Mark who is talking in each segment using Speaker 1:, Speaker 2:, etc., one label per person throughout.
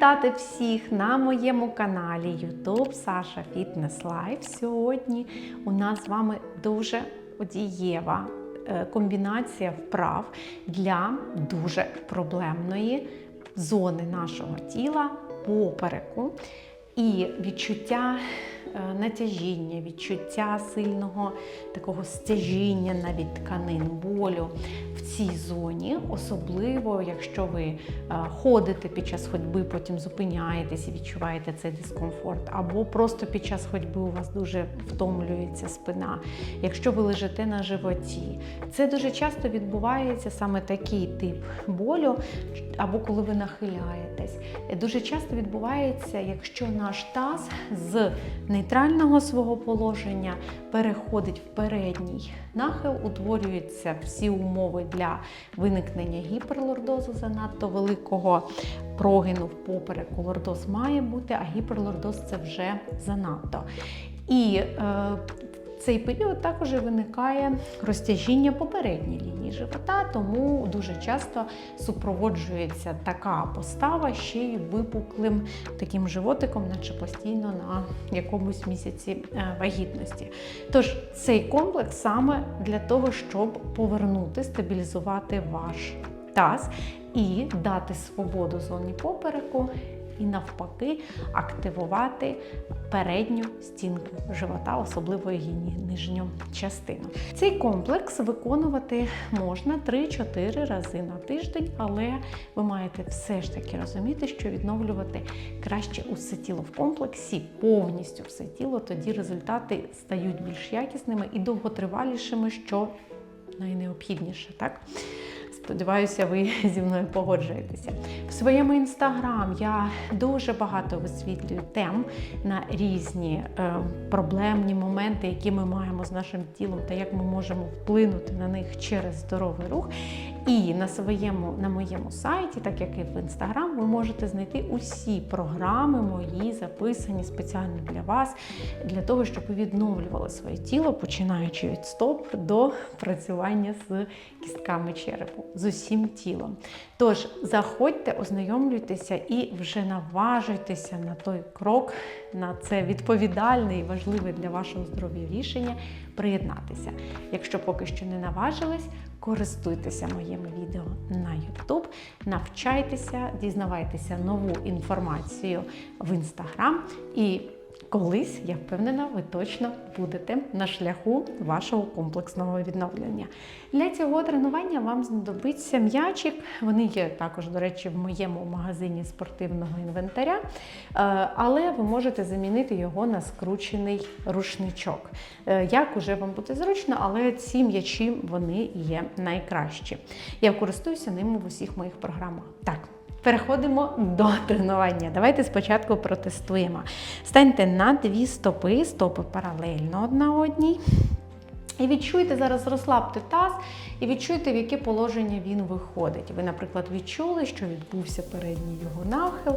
Speaker 1: Вітати всіх на моєму каналі YouTube Саша Фітнес Лайф. Сьогодні у нас з вами дуже дієва е, комбінація вправ для дуже проблемної зони нашого тіла попереку. І відчуття натяжіння, відчуття сильного такого стяжіння навіть тканин, болю в цій зоні, особливо якщо ви е, ходите під час ходьби, потім зупиняєтесь і відчуваєте цей дискомфорт, або просто під час ходьби у вас дуже втомлюється спина, якщо ви лежите на животі. Це дуже часто відбувається саме такий тип болю, або коли ви нахиляєтесь. Дуже часто відбувається, якщо наш таз з нейтрального свого положення переходить в передній нахил, утворюються всі умови для виникнення гіперлордозу занадто великого прогину в попереку. Лордоз має бути, а гіперлордоз це вже занадто. І е, цей період також виникає розтяжіння попередньої лінії живота, тому дуже часто супроводжується така постава ще й випуклим таким животиком, наче постійно на якомусь місяці е, вагітності. Тож цей комплекс саме для того, щоб повернути, стабілізувати ваш таз і дати свободу зоні попереку і навпаки активувати передню стінку живота, особливо її нижню частину. Цей комплекс виконувати можна 3-4 рази на тиждень, але ви маєте все ж таки розуміти, що відновлювати краще усе тіло в комплексі, повністю все тіло, тоді результати стають більш якісними і довготривалішими, що найнеобхідніше, так? Сподіваюся, ви зі мною погоджуєтеся. В своєму інстаграм я дуже багато висвітлюю тем на різні е, проблемні моменти, які ми маємо з нашим тілом, та як ми можемо вплинути на них через здоровий рух. І на своєму на моєму сайті, так як і в інстаграм, ви можете знайти усі програми мої записані спеціально для вас, для того, щоб ви відновлювали своє тіло, починаючи від стоп до працювання з кістками черепу, з усім тілом. Тож заходьте, ознайомлюйтеся і вже наважуйтеся на той крок, на це відповідальне і важливе для вашого здоров'я рішення приєднатися. Якщо поки що не наважились, користуйтеся моїми відео на YouTube, навчайтеся, дізнавайтеся нову інформацію в Instagram і Колись, я впевнена, ви точно будете на шляху вашого комплексного відновлення. Для цього тренування вам знадобиться м'ячик. Вони є також, до речі, в моєму магазині спортивного інвентаря, Е, але ви можете замінити його на скручений рушничок. Е, Як уже вам буде зручно, але ці м'ячі вони є найкращі. Я користуюся ними в усіх моїх програмах. Так. Переходимо до тренування. Давайте спочатку протестуємо. Станьте на дві стопи, стопи паралельно одна одній. І відчуйте зараз, розслабте таз і відчуйте, в яке положення він виходить. Ви, наприклад, відчули, що відбувся передній його нахил,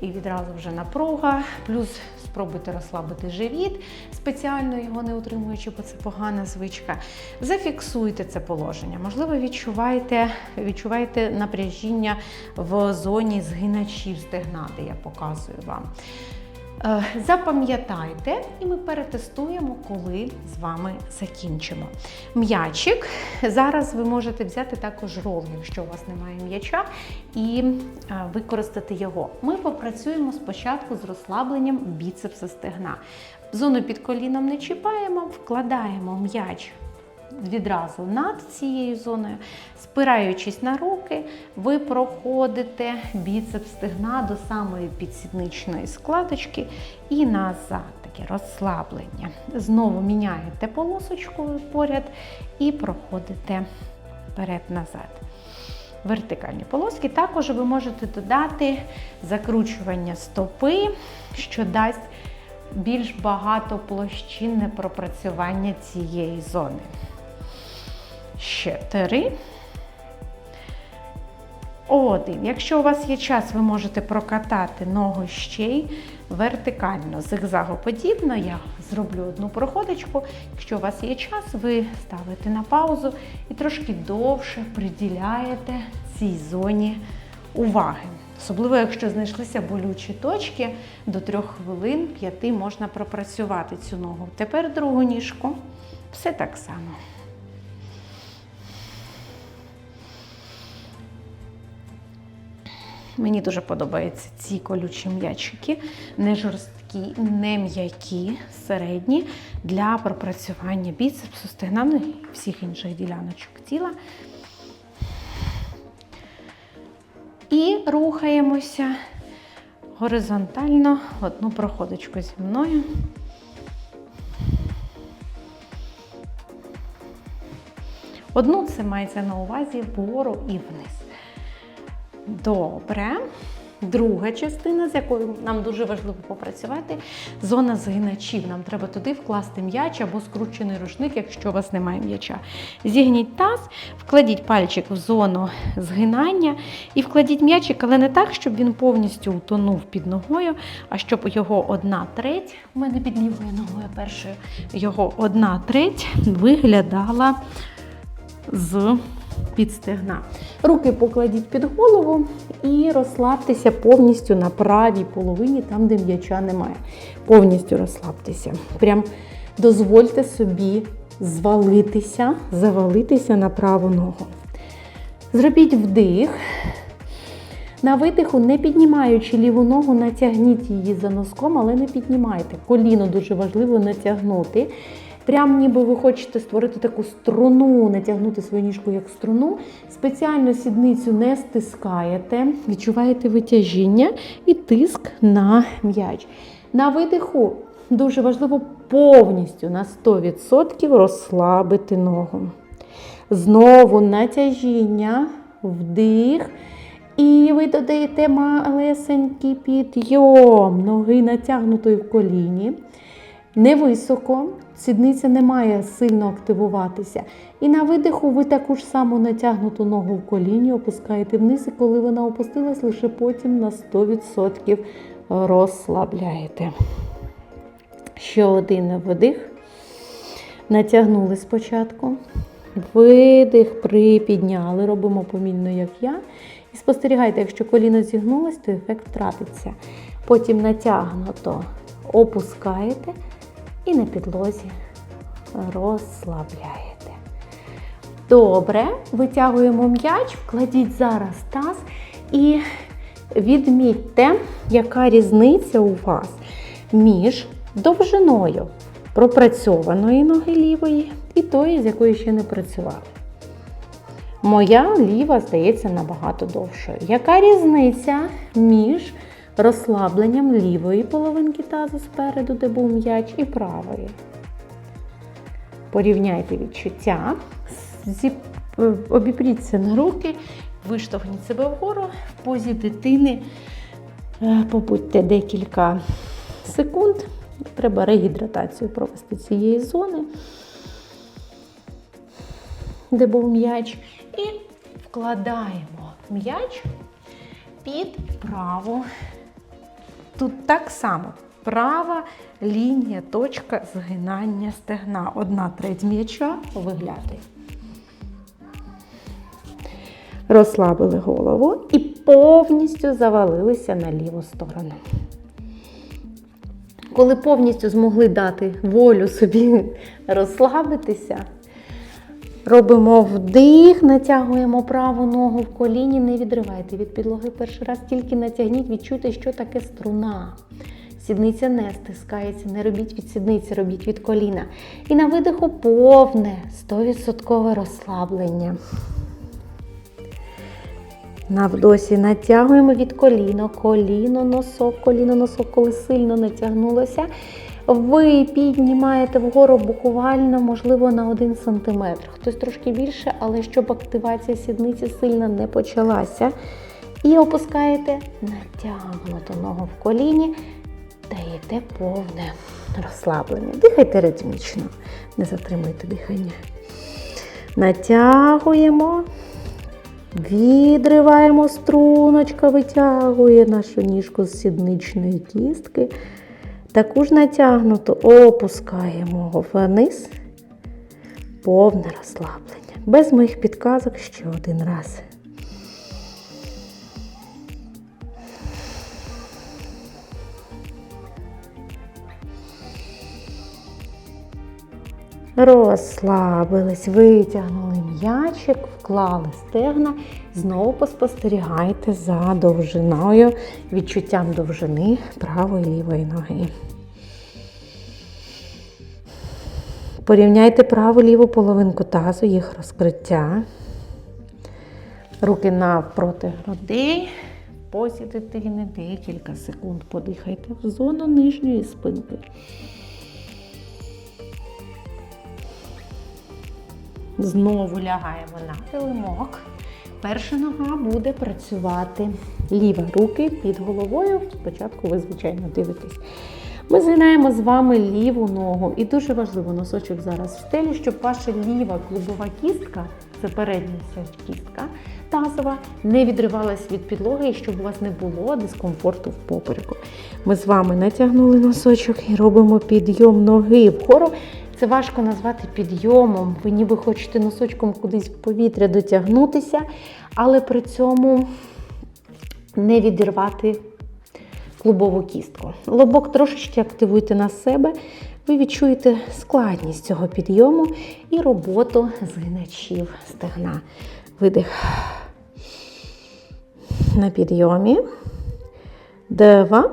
Speaker 1: і відразу вже напруга. Плюс спробуйте розслабити живіт, спеціально його не утримуючи, бо це погана звичка. Зафіксуйте це положення. Можливо, відчуваєте, відчуваєте напряжіння в зоні згиначів стегна, я показую вам. Е, Запам'ятайте, і ми перетестуємо, коли з вами закінчимо. М'ячик. Зараз ви можете взяти також рол, якщо у вас немає м'яча, і е, використати його. Ми попрацюємо спочатку з розслабленням біцепса стегна. Зону під коліном не чіпаємо, вкладаємо м'яч відразу над цією зоною. Спираючись на руки, ви проходите біцепс стегна до самої підсідничної складочки і назад. Таке розслаблення. Знову міняєте полосочку поряд і проходите вперед-назад. Вертикальні полоски. Також ви можете додати закручування стопи, що дасть більш багатоплощинне пропрацювання цієї зони. Ще три. Один. Якщо у вас є час, ви можете прокатати ногу ще й вертикально, зигзагоподібно. Я зроблю одну проходочку. Якщо у вас є час, ви ставите на паузу і трошки довше приділяєте цій зоні уваги. Особливо, якщо знайшлися болючі точки, до трьох хвилин п'яти можна пропрацювати цю ногу. Тепер другу ніжку. Все так само. Мені дуже подобаються ці колючі м'ячики, не жорсткі, не м'які, середні для пропрацювання біцепсу, стегна ну і всіх інших діляночок тіла. І рухаємося горизонтально одну проходочку зі мною. Одну це мається на увазі вгору і вниз. Добре. Друга частина, з якою нам дуже важливо попрацювати, зона згиначів. Нам треба туди вкласти м'яч або скручений рушник, якщо у вас немає м'яча. Зігніть таз, вкладіть пальчик в зону згинання і вкладіть м'ячик, але не так, щоб він повністю утонув під ногою, а щоб його одна треть, у мене під лівою ногою першою, його одна треть виглядала з під стегна. Руки покладіть під голову і розслабтеся повністю на правій половині, там, де м'яча немає. Повністю розслабтеся. Прям дозвольте собі звалитися, завалитися на праву ногу. Зробіть вдих. На видиху, не піднімаючи ліву ногу, натягніть її за носком, але не піднімайте. Коліно дуже важливо натягнути. Прям ніби ви хочете створити таку струну, натягнути свою ніжку як струну. Спеціально сідницю не стискаєте, відчуваєте витяжіння і тиск на м'яч. На видиху дуже важливо повністю на 100% розслабити ногу. Знову натяжіння, вдих. І ви додаєте малесенький підйом ноги натягнутої в коліні. Невисоко, сідниця не має сильно активуватися. І на видиху ви таку ж саму натягнуту ногу в коліні опускаєте вниз, і коли вона опустилась, лише потім на 100% розслабляєте. Ще один вдих. Натягнули спочатку. Видих, припідняли, робимо помільно, як я. І спостерігайте, якщо коліно зігнулось, то ефект втратиться. Потім натягнуто опускаєте і на підлозі розслабляєте. Добре, витягуємо м'яч, вкладіть зараз таз і відмітьте, яка різниця у вас між довжиною пропрацьованої ноги лівої і тої, з якої ще не працювали. Моя ліва здається набагато довшою. Яка різниця між розслабленням лівої половинки тазу спереду, де був м'яч, і правої? Порівняйте відчуття, обіпріться на руки, виштовхніть себе вгору в позі дитини. Е, Побудьте декілька секунд. Треба регідратацію провести цієї зони, де був м'яч. І вкладаємо м'яч під праву. Тут так само права лінія, точка згинання стегна. Одна треть м'яча виглядає. Розслабили голову і повністю завалилися на ліву сторону. Коли повністю змогли дати волю собі розслабитися, робимо вдих, натягуємо праву ногу в коліні, не відривайте від підлоги перший раз, тільки натягніть, відчуйте, що таке струна. Сідниця не стискається, не робіть від сідниці, робіть від коліна. І на видиху повне 100% розслаблення. На вдосі натягуємо від коліна, коліно, носок, коліно, носок, коли сильно натягнулося. Ви піднімаєте вгору буквально, можливо, на 1 см. Хтось трошки більше, але щоб активація сідниці сильно не почалася. І опускаєте натягнуту ногу в коліні, даєте повне розслаблення. Дихайте ритмічно, не затримуйте дихання. Натягуємо. Відриваємо струночка, витягує нашу ніжку з сідничної кістки. Таку ж натягнуту опускаємо вниз, повне розслаблення. Без моїх підказок ще один раз. Розслабились, витягнули м'ячик, вклали стегна. Знову поспостерігайте за довжиною, відчуттям довжини правої лівої ноги. Порівняйте праву ліву половинку тазу, їх розкриття. Руки навпроти грудей. Позі дитини декілька секунд подихайте в зону нижньої спинки. Знову лягаємо на килимок. Перша нога буде працювати ліва руки під головою. Спочатку ви, звичайно, дивитесь. Ми згинаємо з вами ліву ногу. І дуже важливо носочок зараз в стелі, щоб ваша ліва клубова кістка, це передня кістка тазова, не відривалась від підлоги і щоб у вас не було дискомфорту в попереку. Ми з вами натягнули носочок і робимо підйом ноги вгору. Це важко назвати підйомом. Ви ніби хочете носочком кудись в повітря дотягнутися, але при цьому не відірвати клубову кістку. Лобок трошечки активуйте на себе. Ви відчуєте складність цього підйому і роботу згиначів стегна. Видих. На підйомі. Два.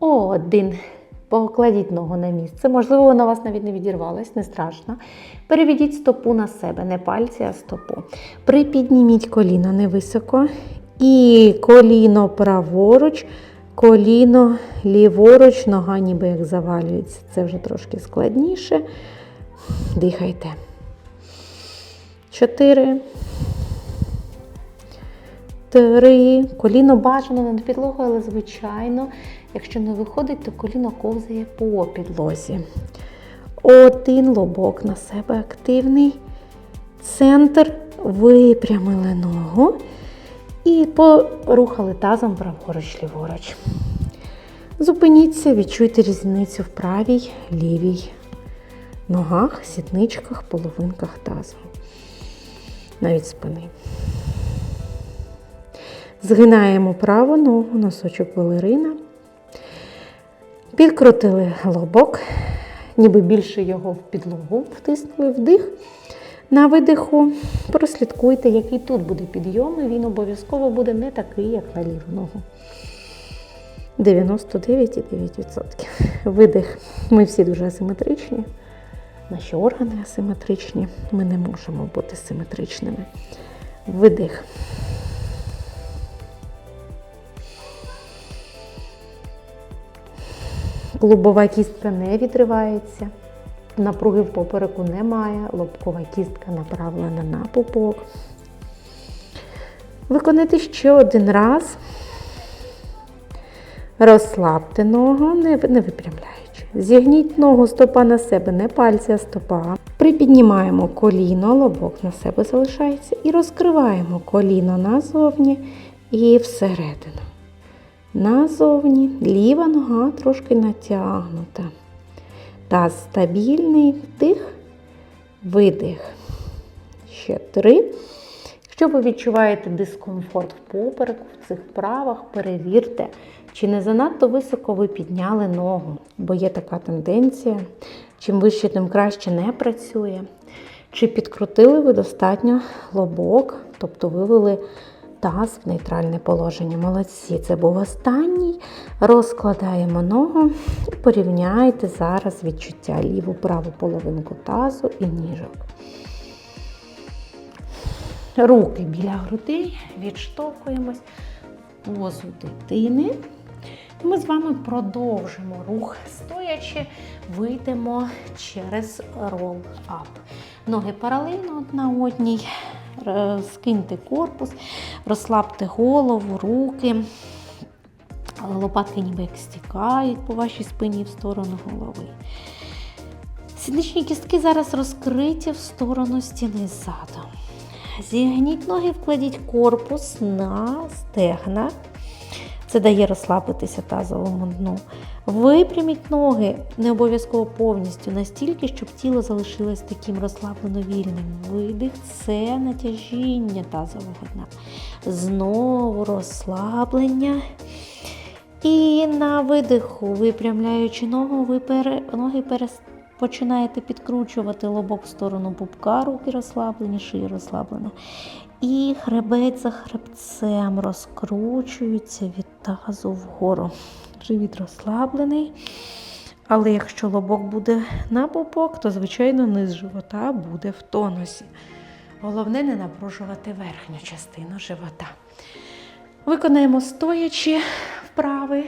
Speaker 1: Один. Покладіть ногу на місце. Можливо, вона у вас навіть не відірвалась, не страшно. Переведіть стопу на себе, не пальці, а стопу. Припідніміть коліно невисоко. І коліно праворуч, коліно ліворуч, нога ніби як завалюється. Це вже трошки складніше. Дихайте. Чотири. Три. Коліно бажано над підлогою, але, звичайно, якщо не виходить, то коліно ковзає по підлозі. Один лобок на себе активний. Центр. Випрямили ногу. І порухали тазом праворуч, ліворуч. Зупиніться, відчуйте різницю в правій, лівій ногах, сітничках, половинках тазу. Навіть спини. Згинаємо праву ногу, носочок балерина. Підкрутили лобок, ніби більше його в підлогу втиснули вдих. На видиху прослідкуйте, який тут буде підйом, і він обов'язково буде не такий, як на ліву ногу. 99,9%. Видих. Ми всі дуже асиметричні. Наші органи асиметричні. Ми не можемо бути симетричними. Видих. Клубова кістка не відривається. Напруги в попереку немає, лобкова кістка направлена на пупок. Виконайте ще один раз. Розслабте ногу, не випрямляючи. Зігніть ногу стопа на себе, не пальці, а стопа. Припіднімаємо коліно, лобок на себе залишається. І розкриваємо коліно назовні і всередину. Назовні. Ліва нога трошки натягнута. Таз стабільний вдих, видих. Ще три. Якщо ви відчуваєте дискомфорт в попереку, в цих вправах, перевірте, чи не занадто високо ви підняли ногу, бо є така тенденція. Чим вище, тим краще не працює. Чи підкрутили ви достатньо лобок, тобто вивели таз в нейтральне положення. Молодці, це був останній. Розкладаємо ногу і порівняйте зараз відчуття ліву праву половинку тазу і ніжок. Руки біля грудей, відштовхуємось позу дитини. І ми з вами продовжимо рух стоячи, вийдемо через рол-ап. Ноги паралельно одна одній, скиньте корпус, розслабте голову, руки. Лопатки ніби як стікають по вашій спині в сторону голови. Сідничні кістки зараз розкриті в сторону стіни ззаду. Зігніть ноги, вкладіть корпус на стегна. Це дає розслабитися тазовому дну. Випряміть ноги, не обов'язково повністю, настільки, щоб тіло залишилось таким розслаблено вільним. Видих це натяжіння тазового дна. Знову розслаблення. І на видиху, випрямляючи ногу, ви пере, ноги
Speaker 2: починаєте підкручувати лобок в сторону пупка, руки розслаблені, шия розслаблена. І хребець за хребцем розкручується від тазу вгору. Живіт розслаблений. Але якщо лобок буде на пупок, то, звичайно, низ живота буде в тонусі.
Speaker 1: Головне не напружувати верхню частину живота. Виконаємо стоячі вправи,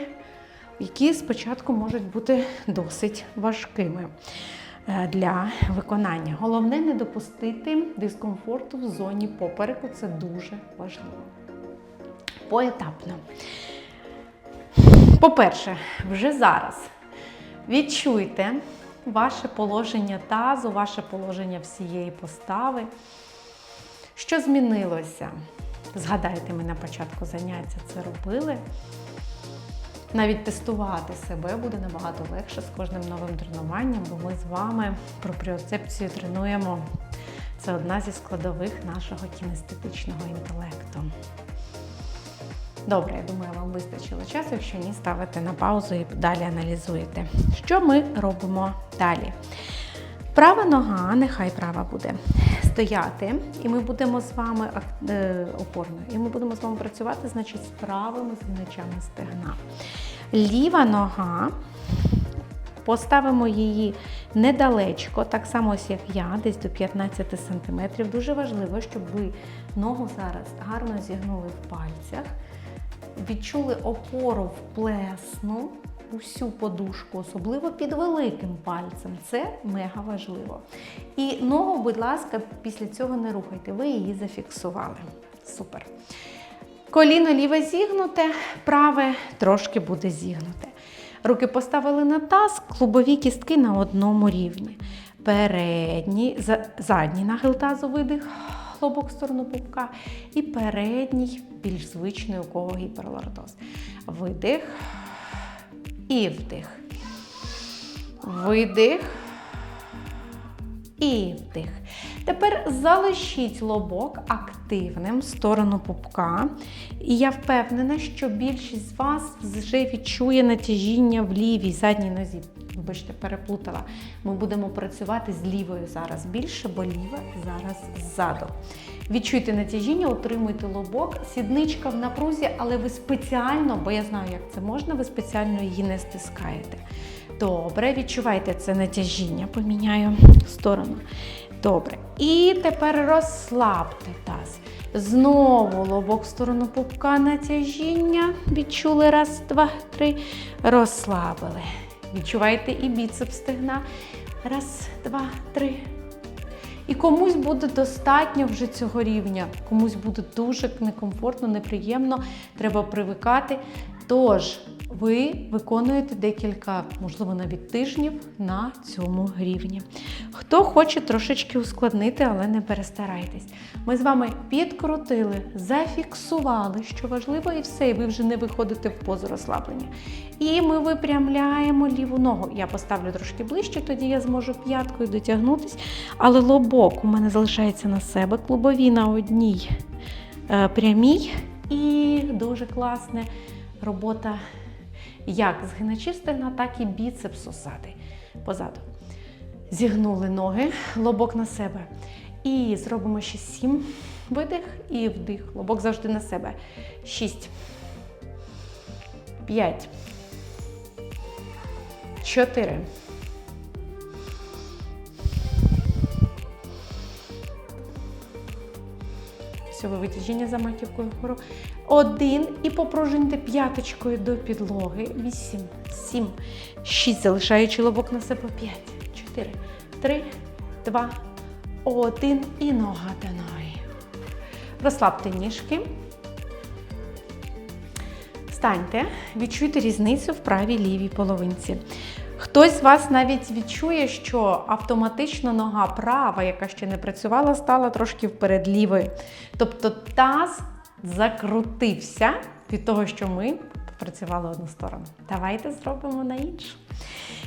Speaker 1: які спочатку можуть бути досить важкими для виконання. Головне не допустити дискомфорту в зоні попереку, це дуже важливо. Поетапно. По-перше, вже зараз відчуйте ваше положення тазу, ваше положення всієї постави. Що змінилося? Згадайте, ми на початку заняття це робили. Навіть тестувати себе буде набагато легше з кожним новим тренуванням, бо ми з вами пропріоцепцію тренуємо. Це одна зі складових нашого кінестетичного інтелекту. Добре, я думаю, вам вистачило часу. Якщо ні, ставите на паузу і далі аналізуєте. Що ми робимо далі? Права нога, нехай права буде стояти, і ми будемо з вами е, опорною, і ми будемо з вами працювати, значить, з правими згиначами стегна. Ліва нога. Поставимо її недалечко, так само ось як я, десь до 15 см. Дуже важливо, щоб ви ногу зараз гарно зігнули в пальцях, відчули опору в плесну, усю подушку, особливо під великим пальцем. Це мега важливо. І ногу, будь ласка, після цього не рухайте, ви її зафіксували. Супер. Коліно ліве зігнуте, праве трошки буде зігнуте. Руки поставили на таз, клубові кістки на одному рівні. Передній, задній нахил тазу видих, лобок в сторону пупка. І передній, більш звичний, у кого гіперлордоз. Видих і вдих. Видих і вдих. Тепер залишіть лобок активним в сторону пупка. І я впевнена, що більшість з вас вже відчує натяжіння в лівій задній нозі. Вибачте, переплутала. Ми будемо працювати з лівою зараз більше, бо ліва зараз ззаду. Відчуйте натяжіння, утримуйте лобок, сідничка в напрузі, але ви спеціально, бо я знаю, як це можна, ви спеціально її не стискаєте. Добре, відчувайте це натяжіння, поміняю сторону. Добре. І тепер розслабте таз. Знову лобок в сторону пупка натяжіння. Відчули раз, два, три. Розслабили. Відчуваєте і біцепс стегна. Раз, два, три. І комусь буде достатньо вже цього рівня, комусь буде дуже некомфортно, неприємно, треба привикати. Тож ви виконуєте декілька, можливо, навіть тижнів на цьому рівні. Хто хоче трошечки ускладнити, але не перестарайтесь. Ми з вами підкрутили, зафіксували, що важливо, і все, і ви вже не виходите в позу розслаблення. І ми випрямляємо ліву ногу. Я поставлю трошки ближче, тоді я зможу п'яткою дотягнутись. Але лобок у мене залишається на себе, клубові на одній е, прямій. І дуже класна робота як згиначів стегна, так і біцепсу ззади, позаду. Зігнули ноги, лобок на себе. І зробимо ще сім. Видих і вдих. Лобок завжди на себе. Шість. П'ять. Чотири. Все, ви витяжіння за маківкою вгору. Один. І попружиньте п'яточкою до підлоги. Вісім, сім, шість. Залишаючи лобок на себе. П'ять, чотири, три, два, один. І нога до ноги. Розслабте ніжки. Встаньте, відчуйте різницю в правій лівій половинці. Хтось з вас навіть відчує, що автоматично нога права, яка ще не працювала, стала трошки вперед лівої. Тобто таз закрутився від того, що ми працювали одну сторону. Давайте зробимо на іншу.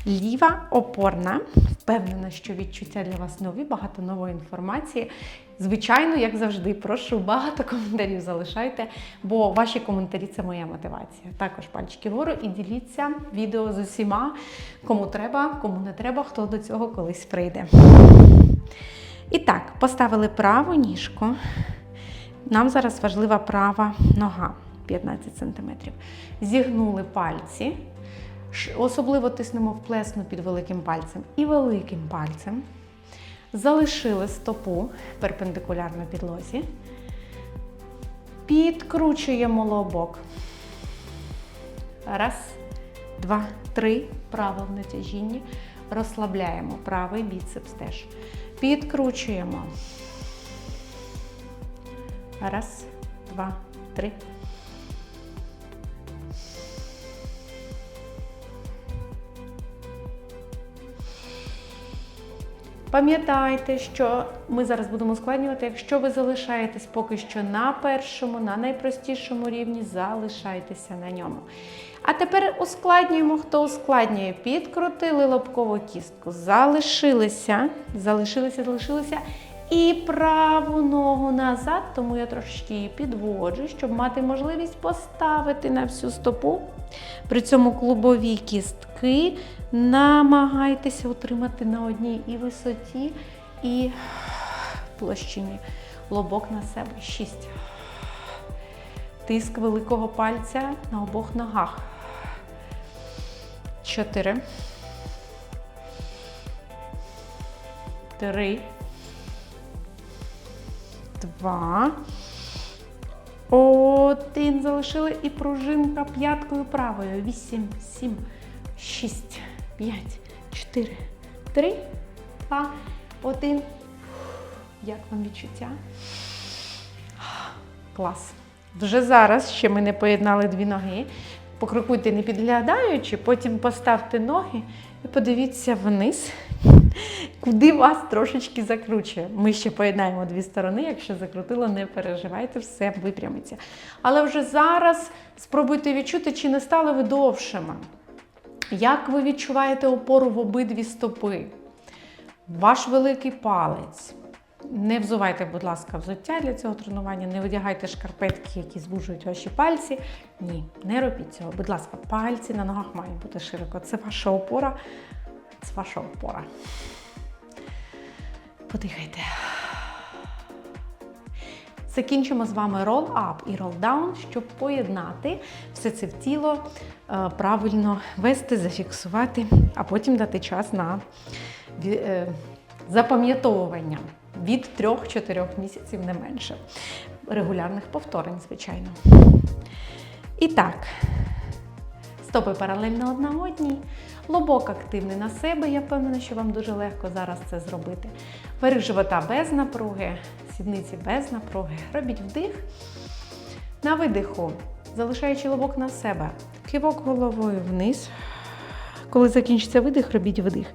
Speaker 1: Ліва опорна. Впевнена, що відчуття для вас нові, багато нової інформації. Звичайно, як завжди, прошу багато коментарів залишайте, бо ваші коментарі це моя мотивація. Також пальчики вгору і діліться відео з усіма, кому треба, кому не треба, хто до цього колись прийде. І так, поставили праву ніжку. Нам зараз важлива права нога 15 см. Зігнули пальці. Особливо тиснемо в плесну під великим пальцем і великим пальцем. Залишили стопу перпендикулярно підлозі. Підкручуємо лобок. Раз, два, три. Право в натяжінні. Розслабляємо правий біцепс теж. Підкручуємо. Раз, два, три. Пам'ятайте, що ми зараз будемо ускладнювати. Якщо ви залишаєтесь поки що на першому, на найпростішому рівні, залишайтеся на ньому. А тепер ускладнюємо, хто ускладнює. Підкрутили лобкову кістку, залишилися, залишилися, залишилися. І праву ногу назад, тому я трошечки її підводжу, щоб мати можливість поставити на всю стопу. При цьому клубові кістки намагайтеся утримати на одній і висоті, і площині. Лобок на себе. Шість. Тиск великого пальця на обох ногах. Чотири. Три. Два. Один залишили і пружинка п'яткою правою. Вісім, сім, шість, п'ять, чотири, три, два, один. Як вам відчуття? Клас. Вже зараз ще ми не поєднали дві ноги. Покрокуйте не підглядаючи, потім поставте ноги і подивіться вниз, куди вас трошечки закручує. Ми ще поєднаємо дві сторони. Якщо закрутило, не переживайте, все випрямиться. Але вже зараз спробуйте відчути, чи не стали ви довшими. Як ви відчуваєте опору в обидві стопи? Ваш великий палець. Не взувайте, будь ласка, взуття для цього тренування, не одягайте шкарпетки, які звужують ваші пальці. Ні, не робіть цього. Будь ласка, пальці на ногах мають бути широко. Це ваша опора. Це ваша опора. Подихайте. Закінчимо з вами roll-up і roll-down, щоб поєднати все це в тіло, е, правильно вести, зафіксувати, а потім дати час на е, запам'ятовування від 3-4 місяців не менше. Регулярних повторень, звичайно. І так, стопи паралельно одна одній. Лобок активний на себе. Я впевнена, що вам дуже легко зараз це зробити. Верх живота без напруги, сідниці без напруги. Робіть вдих. На видиху, залишаючи лобок на себе. Кивок головою вниз. Коли закінчиться видих, робіть вдих.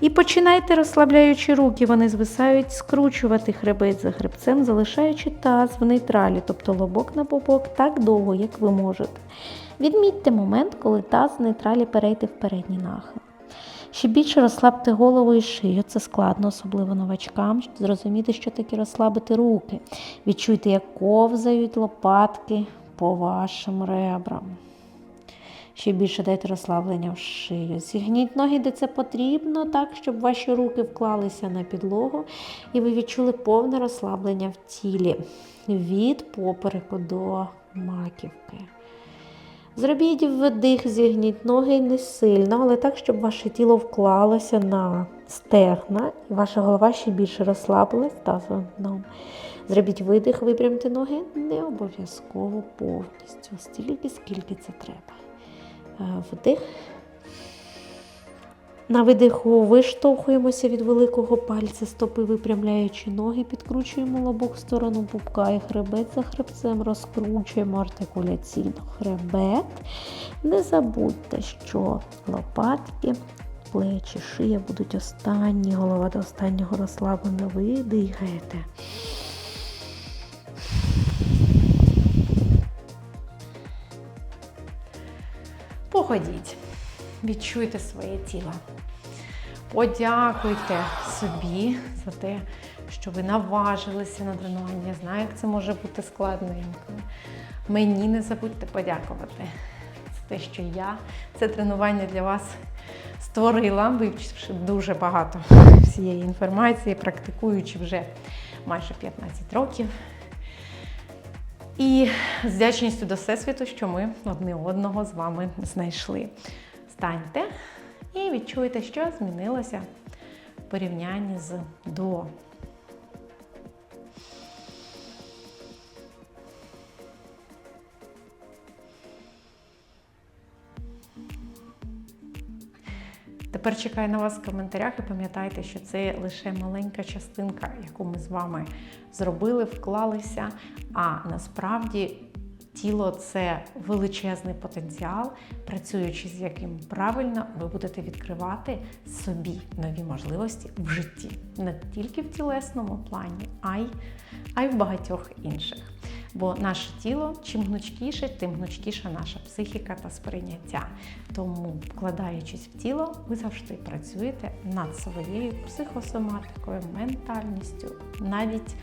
Speaker 1: І починайте, розслабляючи руки, вони звисають, скручувати хребець за хребцем, залишаючи таз в нейтралі, тобто лобок на бобок так довго, як ви можете. Відмітьте момент, коли таз нейтралі перейде в передній нахил. Ще більше розслабте голову і шию. Це складно, особливо новачкам. щоб Зрозуміти, що таке розслабити руки. Відчуйте, як ковзають лопатки по вашим ребрам. Ще більше дайте розслаблення в шию. Зігніть ноги, де це потрібно, так, щоб ваші руки вклалися на підлогу і ви відчули повне розслаблення в тілі від попереку до маківки. Зробіть вдих, зігніть ноги не сильно, але так, щоб ваше тіло вклалося на стегна, і ваша голова ще більше розслабилась тазовим дном. Зробіть видих, випрямте ноги не обов'язково повністю, стільки, скільки це треба. Е, Вдих. На видиху виштовхуємося від великого пальця стопи, випрямляючи ноги, підкручуємо лобок в сторону пупка і хребет за хребцем, розкручуємо артикуляційно хребет. Не забудьте, що лопатки, плечі, шия будуть останні, голова до останнього розслаблена. Ви дихаєте. Походіть, відчуйте своє тіло. Подякуйте собі за те, що ви наважилися на тренування. Я знаю, як це може бути складно інколи. Мені не забудьте подякувати за те, що я це тренування для вас створила, вивчивши дуже багато всієї інформації, практикуючи вже майже 15 років. І з вдячністю до Всесвіту, що ми одне одного з вами знайшли. Станьте і відчуйте, що змінилося в порівнянні з до. Тепер чекаю на вас в коментарях і пам'ятайте, що це лише маленька частинка, яку ми з вами зробили, вклалися. А насправді тіло це величезний потенціал, працюючи з яким правильно ви будете відкривати собі нові можливості в житті, не тільки в тілесному плані, а й, а й в багатьох інших. Бо наше тіло чим гнучкіше, тим гнучкіша наша психіка та сприйняття. Тому, вкладаючись в тіло, ви завжди працюєте над своєю психосоматикою, ментальністю, навіть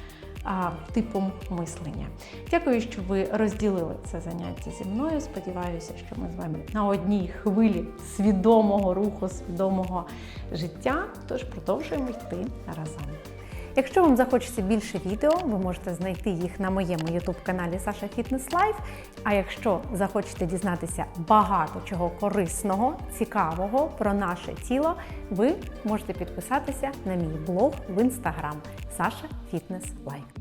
Speaker 1: типом мислення. Дякую, що ви розділили це заняття зі мною. Сподіваюся, що ми з вами на одній хвилі свідомого руху, свідомого життя. Тож продовжуємо йти разом. Якщо вам захочеться більше відео, ви можете знайти їх на моєму YouTube каналі Саша Фітнес Лайф. А якщо захочете дізнатися багато чого корисного, цікавого про наше тіло, ви можете підписатися на мій блог в інстаграм Саша Фітнес Лайф.